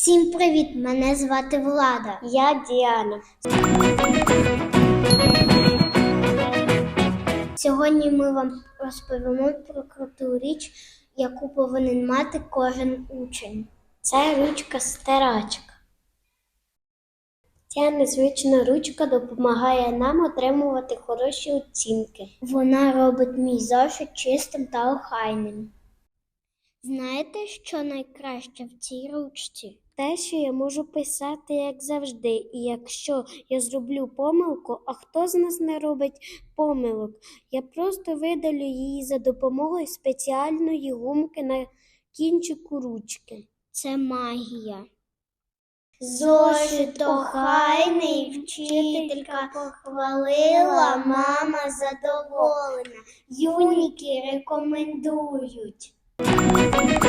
Всім привіт! Мене звати Влада. Я Діана. Сьогодні ми вам розповімо про круту річ, яку повинен мати кожен учень. Це ручка стирачка. Ця незвична ручка допомагає нам отримувати хороші оцінки. Вона робить мій зошит чистим та охайним. Знаєте, що найкраще в цій ручці? Те, що я можу писати як завжди, і якщо я зроблю помилку, а хто з нас не робить помилок, я просто видалю її за допомогою спеціальної гумки на кінчику ручки. Це магія. Зошит охайний, вчителька похвалила, мама задоволена. Юніки рекомендують. Música